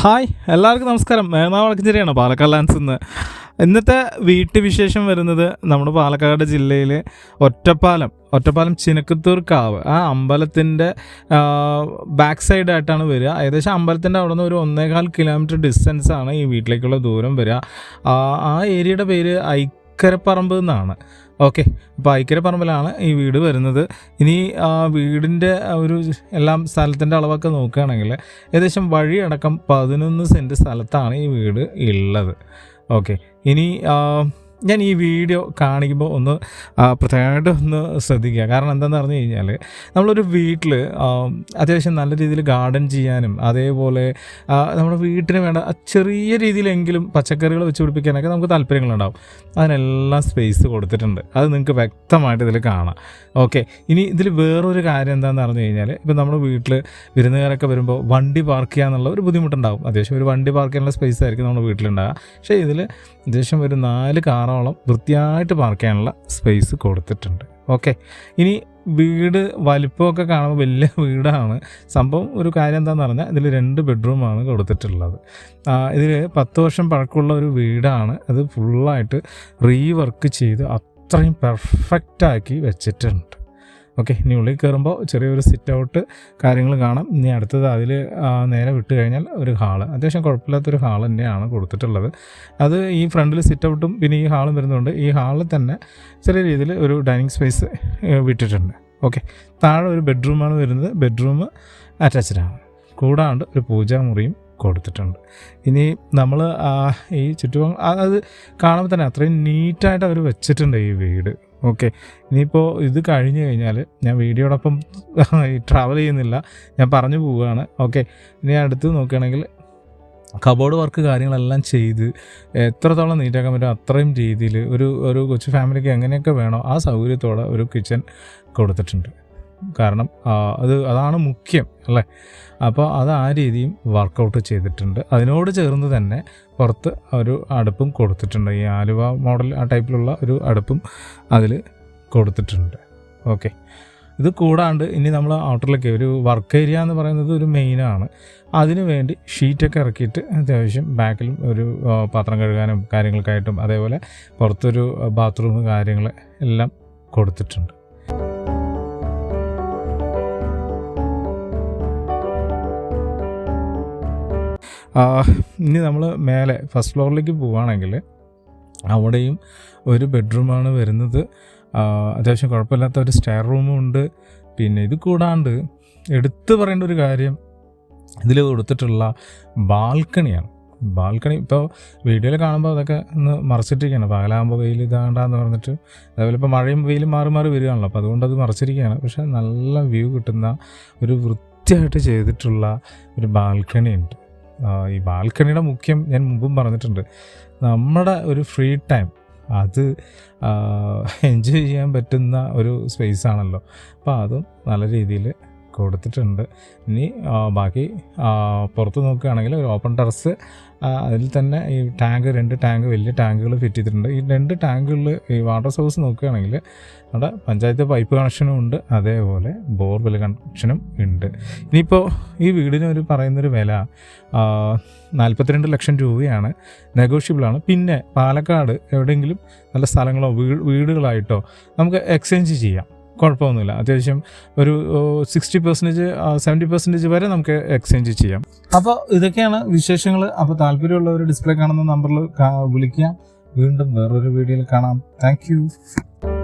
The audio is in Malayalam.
ഹായ് എല്ലാവർക്കും നമസ്കാരം. മേനാ വളക്കഞ്ചേരിയാണ് പാലക്കാട് ലാൻസ് ഇന്ന് ഇന്നത്തെ വീട്ടുവിശേഷം വരുന്നത് നമ്മുടെ പാലക്കാട് ജില്ലയിലെ ഒറ്റപ്പാലം ഒറ്റപ്പാലം ചിനക്കത്തൂർ കാവ്. ആ അമ്പലത്തിന്റെ ബാക്ക് സൈഡായിട്ടാണ് വരിക. ഏകദേശം അമ്പലത്തിന്റെ അവിടെ നിന്ന് ഒരു ഒന്നേകാൽ കിലോമീറ്റർ ഡിസ്റ്റൻസാണ് ഈ വീട്ടിലേക്കുള്ള ദൂരം വരിക. ആ, ഏരിയയുടെ പേര് ഐക്കരപ്പറമ്പ് എന്നാണ്. ഓക്കെ അപ്പോൾ ഐക്കരപ്പറമ്പിലാണ് ഈ വീട് വരുന്നത്. ഇനി ആ വീടിന്റെ ഒരു എല്ലാം സ്ഥലത്തിന്റെ അളവൊക്കെ നോക്കുകയാണെങ്കിൽ ഏകദേശം വഴിയടക്കം പതിനൊന്ന് സെന്റ് സ്ഥലത്താണ് ഈ വീട് ഉള്ളത്. ഓക്കെ ഇനി ഞാൻ ഈ വീഡിയോ കാണിക്കുമ്പോൾ ഒന്ന് പ്രത്യേകമായിട്ട് ഒന്ന് ശ്രദ്ധിക്കുക. കാരണം എന്താണെന്ന് പറഞ്ഞു കഴിഞ്ഞാൽ നമ്മളൊരു വീട്ടിൽ അത്യാവശ്യം നല്ല രീതിയിൽ ഗാർഡൻ ചെയ്യാനും അതേപോലെ നമ്മുടെ വീട്ടിന് വേണ്ട ചെറിയ രീതിയിലെങ്കിലും പച്ചക്കറികൾ വെച്ച് പിടിപ്പിക്കാനൊക്കെ നമുക്ക് താല്പര്യങ്ങളുണ്ടാവും. അതിനെല്ലാം സ്പേസ് കൊടുത്തിട്ടുണ്ട്. അത് നിങ്ങൾക്ക് വ്യക്തമായിട്ട് ഇതിൽ കാണാം. ഓക്കെ ഇനി ഇതിൽ വേറൊരു കാര്യം എന്താണെന്ന് പറഞ്ഞു കഴിഞ്ഞാൽ ഇപ്പം നമ്മുടെ വീട്ടിൽ വിരുന്നുകാരൊക്കെ വരുമ്പോൾ വണ്ടി പാർക്ക് ചെയ്യാന്നുള്ള ഒരു ബുദ്ധിമുട്ടുണ്ടാവും. അത്യാവശ്യം ഒരു വണ്ടി പാർക്ക് ചെയ്യാനുള്ള സ്പേസ് ആയിരിക്കും നമ്മുടെ വീട്ടിലുണ്ടാകുക പക്ഷേ ഇതിൽ അത്യാവശ്യം ഒരു നാല് കാറോളം വൃത്തിയായിട്ട് പാർക്ക് ചെയ്യാനുള്ള സ്പേസ് കൊടുത്തിട്ടുണ്ട്. ഓക്കെ ഇനി വീട് വലിപ്പമൊക്കെ കാണുമ്പോൾ വലിയ വീടാണ്. സംഭവം ഒരു കാര്യം എന്താണെന്ന് പറഞ്ഞാൽ ഇതിൽ രണ്ട് ബെഡ്റൂമാണ് കൊടുത്തിട്ടുള്ളത്. ഇതിൽ പത്ത് വർഷം പഴക്കമുള്ള ഒരു വീടാണ്. അത് ഫുള്ളായിട്ട് റീവർക്ക് ചെയ്ത് അത്രയും പെർഫെക്റ്റാക്കി വെച്ചിട്ടുണ്ട്. ഓക്കെ ഇനി ഉള്ളിൽ കയറുമ്പോൾ ചെറിയൊരു സിറ്റ് ഔട്ട് കാര്യങ്ങൾ കാണാം. ഇനി അടുത്തത് അതിൽ നേരെ വിട്ട് കഴിഞ്ഞാൽ ഒരു ഹാൾ. അത്യാവശ്യം കുഴപ്പമില്ലാത്തൊരു ഹാൾ തന്നെയാണ് കൊടുത്തിട്ടുള്ളത്. അത് ഈ ഫ്രണ്ടിൽ സിറ്റ് ഔട്ടും പിന്നെ ഈ ഹാളും വരുന്നുണ്ട് ഈ ഹാളിൽ തന്നെ ചെറിയ രീതിയിൽ ഒരു ഡൈനിങ് സ്പേസ് വിട്ടിട്ടുണ്ട്. ഓക്കെ താഴെ ഒരു ബെഡ്റൂമാണ് വരുന്നത്. ബെഡ്റൂം അറ്റാച്ച്ഡാണ് കൂടാണ്ട് ഒരു പൂജാമുറിയും കൊടുത്തിട്ടുണ്ട്. ഇനി നമ്മൾ ഈ ചുറ്റുപാട് അത് കാണുമ്പോൾ തന്നെ അത്രയും നീറ്റായിട്ട് അവർ വെച്ചിട്ടുണ്ട് ഈ വീട്. ഓക്കെ. ഇനിയിപ്പോൾ ഇത് കഴിഞ്ഞ് കഴിഞ്ഞാൽ ഞാൻ വീഡിയോടൊപ്പം ട്രാവൽ ചെയ്യുന്നില്ല. ഞാൻ പറഞ്ഞു പോവുകയാണ്. ഓക്കെ. ഇനി അടുത്ത് നോക്കുകയാണെങ്കിൽ കബോർഡ് വർക്ക് കാര്യങ്ങളെല്ലാം ചെയ്ത് എത്രത്തോളം നീറ്റാക്കാൻ പറ്റും അത്രയും രീതിയിൽ ഒരു ഒരു കൊച്ചു ഫാമിലിക്ക് എങ്ങനെയൊക്കെ വേണോ ആ സൗകര്യത്തോടെ ഒരു കിച്ചൺ കൊടുത്തിട്ടുണ്ട്. കാരണം അത് അതാണ് മുഖ്യം അല്ലേ? അപ്പോൾ അത് ആ രീതിയും വർക്കൗട്ട് ചെയ്തിട്ടുണ്ട്. അതിനോട് ചേർന്ന് തന്നെ പുറത്ത് ഒരു അടുപ്പും കൊടുത്തിട്ടുണ്ട്. ഈ ആലുവ മോഡൽ ആ ടൈപ്പിലുള്ള ഒരു അടുപ്പും അതിൽ കൊടുത്തിട്ടുണ്ട്. ഓക്കെ ഇത് കൂടാണ്ട് ഇനി നമ്മൾ ഔട്ടറിലേക്ക് ഒരു വർക്ക് ഏരിയ എന്ന് പറയുന്നത് ഒരു മെയിനാണ് അതിനു വേണ്ടി ഷീറ്റൊക്കെ ഇറക്കിയിട്ട് അത്യാവശ്യം ബാക്കിലും ഒരു പാത്രം കഴുകാനും കാര്യങ്ങൾക്കായിട്ടും അതേപോലെ പുറത്തൊരു ബാത്റൂം കാര്യങ്ങൾ എല്ലാം കൊടുത്തിട്ടുണ്ട്. ഇനി നമ്മൾ മേലെ ഫസ്റ്റ് ഫ്ലോറിലേക്ക് പോവുകയാണെങ്കിൽ അവിടെയും ഒരു ബെഡ്റൂമാണ് വരുന്നത്. അത്യാവശ്യം കുഴപ്പമില്ലാത്ത ഒരു സ്റ്റെയർ റൂമും ഉണ്ട്. പിന്നെ ഇത് കൂടാണ്ട് എടുത്തു പറയേണ്ട ഒരു കാര്യം ഇതിൽ കൊടുത്തിട്ടുള്ള ബാൽക്കണിയാണ്. ബാൽക്കണി ഇപ്പോൾ വീഡിയോയിൽ കാണുമ്പോൾ അതൊക്കെ ഒന്ന് മറച്ചിട്ടിരിക്കുകയാണ്. പകലാകുമ്പോൾ വെയിൽ ഇതാണ്ടാന്ന് പറഞ്ഞിട്ട് അതേപോലെ ഇപ്പോൾ മഴയും വെയിലും മാറി മാറി വരികയാണല്ലോ. അപ്പോൾ അതുകൊണ്ട് അത് മറച്ചിരിക്കുകയാണ്. പക്ഷേ നല്ല വ്യൂ കിട്ടുന്ന ഒരു വൃത്തിയായിട്ട് ചെയ്തിട്ടുള്ള ഒരു ബാൽക്കണി ഉണ്ട് ഈ ബാൽക്കണിയുടെ മുഖ്യം ഞാൻ മുമ്പും പറഞ്ഞിട്ടുണ്ട്. നമ്മുടെ ഒരു ഫ്രീ ടൈം അത് എൻജോയ് ചെയ്യാൻ പറ്റുന്ന ഒരു സ്പേസ് ആണല്ലോ. അപ്പോൾ അതും നല്ല രീതിയിൽ കൊടുത്തിട്ടുണ്ട്. ഇനി ബാക്കി പുറത്ത് നോക്കുകയാണെങ്കിൽ ഒരു ഓപ്പൺ ടെറസ് അതിൽ തന്നെ ഈ ടാങ്ക് രണ്ട് ടാങ്ക് വലിയ ടാങ്കുകൾ ഫിറ്റ് ചെയ്തിട്ടുണ്ട്. ഈ രണ്ട് ടാങ്കുകളിൽ ഈ വാട്ടർ സോഴ്സ് നോക്കുകയാണെങ്കിൽ അവിടെ പഞ്ചായത്ത് പൈപ്പ് കണക്ഷനും ഉണ്ട്. അതേപോലെ ബോർവെൽ കണക്ഷനും ഉണ്ട്. ഇനിയിപ്പോൾ ഈ വീടിന് ഒരു പറയുന്നൊരു വില നാൽപ്പത്തിരണ്ട് ലക്ഷം രൂപയാണ്. നെഗോഷ്യബിളാണ് പിന്നെ പാലക്കാട് എവിടെയെങ്കിലും നല്ല സ്ഥലങ്ങളോ വീ- വീടുകളായിട്ടോ നമുക്ക് എക്സ്ചേഞ്ച് ചെയ്യാം. കുഴപ്പമൊന്നുമില്ല. അത്യാവശ്യം ഒരു സിക്സ്റ്റി പെർസെന്റേജ് സെവന്റി പെർസെന്റേജ് വരെ നമുക്ക് എക്സ്ചേഞ്ച് ചെയ്യാം. അപ്പോൾ ഇതൊക്കെയാണ് വിശേഷങ്ങൾ അപ്പോൾ താല്പര്യമുള്ളവർ ഡിസ്പ്ലേ കാണുന്ന നമ്പറിൽ വിളിക്കുക വീണ്ടും വേറൊരു വീഡിയോയിൽ കാണാം. താങ്ക്